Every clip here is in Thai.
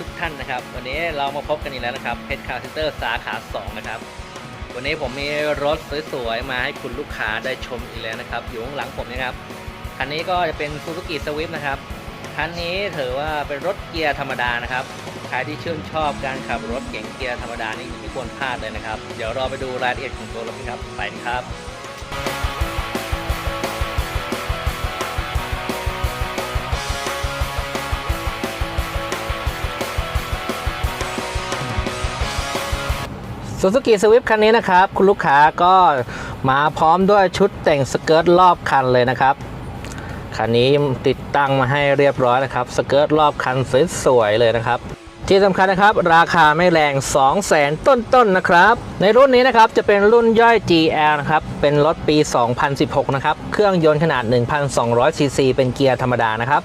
ทุกท่านนะครับ วันนี้เรามาพบกันอีกแล้วนะครับเพชรคาร์เซนเตอร์สาขา2นะครับ วันนี้ผมมีรถสวยๆ มาให้คุณลูกค้าได้ชมอีกแล้วนะครับ อยู่ข้างหลังผมนะครับ คันนี้ก็จะเป็น Suzuki Swift นะครับ คันนี้ถือว่าเป็นรถเกียร์ธรรมดานะครับ ใครที่ชื่นชอบการขับรถเก๋งเกียร์ธรรมดานี่ไม่ควรพลาดเลยนะครับ เดี๋ยวเราไปดูรายละเอียดของตัวรถกันครับ ไปครับ Suzuki Swift คันนี้นะครับ คุณลูกค้าก็มาพร้อมด้วยชุดแต่งสเกิร์ตรอบคันเลยนะครับ คันนี้ติดตั้งมาให้เรียบร้อยนะครับ สเกิร์ตรอบคันสวยๆเลยนะครับ ที่สำคัญนะครับ ราคาไม่แรง 2 0 0 0 0 0ต้นๆนนะครับ ในรุ่นนี้นะครับจะเป็นรุ่นย่อย GL นะครับ เป็นรถปี 2016 นะครับ เครื่องยนต์ขนาด 1,200ซีซีเป็นเกียร์ธรรมดานะครับ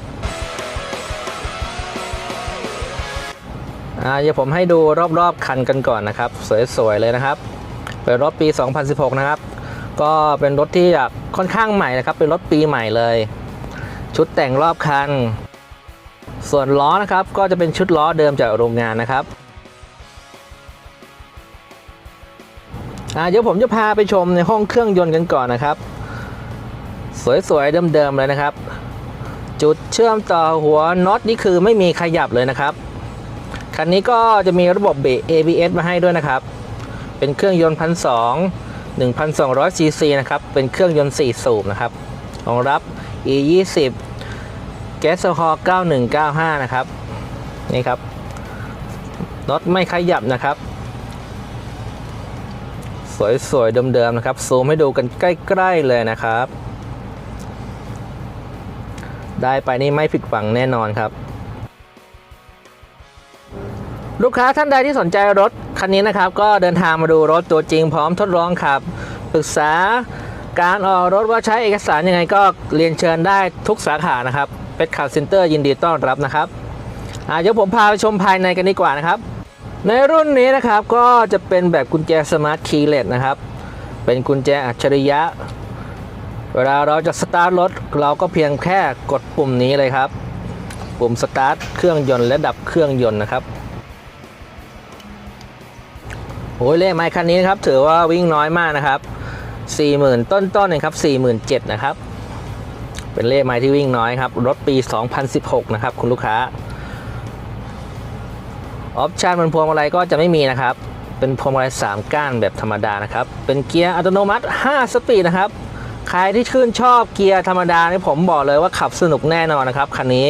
อ่าเดี๋ยวผมให้ดูรอบๆคันกันก่อนนะครับ สวยๆเลยนะครับ เป็นรถปี 2016 นะครับ ก็เป็นรถที่ค่อนข้างใหม่นะครับ เป็นรถปีใหม่เลย ชุดแต่งรอบคัน ส่วนล้อนะครับก็จะเป็นชุดล้อเดิมจากโรงงานนะครับเดี๋ยวผมจะพาไปชมในห้องเครื่องยนต์กันก่อนนะครับ สวยๆเดิมๆเลยนะครับ จุดเชื่อมต่อหัวน็อตนี่คือไม่มีขยับเลยนะครับ คันนี้ก็จะมีระบบเบรก ABS มาให้ด้วยนะครับ เป็นเครื่องยนต์พันสอง1,200ซีซีนะครับ เป็นเครื่องยนต์4สูบนะครับรองรับ E20 แก๊สโซฮอล์9195นะครับ นี่ครับน็อตไม่ขยับนะครับ สวยๆเดิมๆนะครับ ซูมให้ดูกันใกล้ๆเลยนะครับ ได้ไปนี่ไม่ผิดหวังแน่นอนครับ ลูกค้าท่านใดที่สนใจรถคันนี้นะครับ ก็เดินทางมาดูรถตัวจริงพร้อมทดลองขับปรึกษาการออกรถว่าใช้เอกสารยังไงก็เรียนเชิญได้ทุกสาขานะครับเป็ดคาร์เซ็นเตอร์ยินดีต้อนรับนะครับเดี๋ยวผมพาไปชมภายในกันดีกว่านะครับ ในรุ่นนี้นะครับก็จะเป็นแบบกุญแจสมาร์ทคีย์เลสนะครับ เป็นกุญแจอัจฉริยะ เวลาเราจะสตาร์ทรถเราก็เพียงแค่กดปุ่มนี้เลยครับ ปุ่มสตาร์ทเครื่องยนต์และดับเครื่องยนต์นะครับ โอ้ยเลขไม้คันนี้นะครับถือว่าวิ่งน้อยมากนะครับ 40,000 ต้นๆนะครับ47,000นะครับ เป็นเลขไม้ที่วิ่งน้อยครับ รถปี 2016 นะครับ คุณลูกค้า ออปชันบนพวงมาลัยก็จะไม่มีนะครับ เป็นพวงมาลัย3ก้านแบบธรรมดานะครับ เป็นเกียร์อัตโนมัติ 5 สปีดนะครับ ใครที่ชื่นชอบเกียร์ธรรมดานี่ผมบอกเลยว่าขับสนุกแน่นอนนะครับคันนี้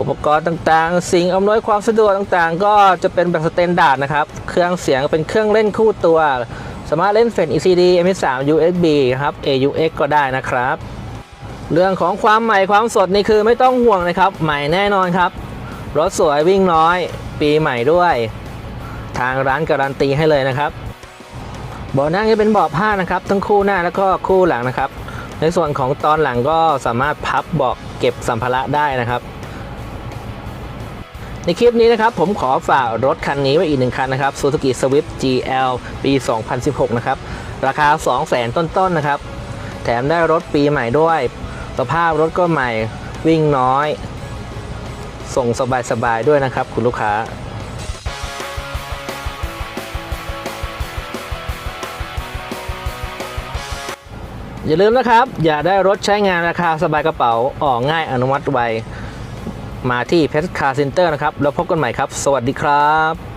อุปกรณ์ต่างๆ สิ่งอำนวยความสะดวกต่างๆ ก็จะเป็นแบบสแตนดาร์ดนะครับ เครื่องเสียงเป็นเครื่องเล่นคู่ตัว สามารถเล่นเฟน ECD MP3 USB ครับ AUX ก็ได้นะครับ เรื่องของความใหม่ความสดนี่คือไม่ต้องห่วงนะครับ ใหม่แน่นอนครับ รถสวยวิ่งน้อย ปีใหม่ด้วย ทางร้านการันตีให้เลยนะครับเบาะนั่งจะเป็นเบาะผ้านะครับ ทั้งคู่หน้าแล้วก็คู่หลังนะครับ ในส่วนของตอนหลังก็สามารถพับเบาะเก็บสัมภาระได้นะครับ ในคลิปนี้นะครับผมขอฝากรถคันนี้ไว้อีกหนึ่งคันนะครับ Suzuki Swift GL ปี 2016 นะครับ ราคา 200,000 ต้นๆนนะครับ แถมได้รถปีใหม่ด้วย สภาพรถก็ใหม่วิ่งน้อย ส่งสบายๆด้วยนะครับ คุณลูกค้าอย่าลืมนะครับ อย่าได้รถใช้งานราคาสบายกระเป๋าออกง่ายอนุมัติไว มาที่เพชรคาร์เซ็นเตอร์นะครับ แล้วพบกันใหม่ครับ สวัสดีครับ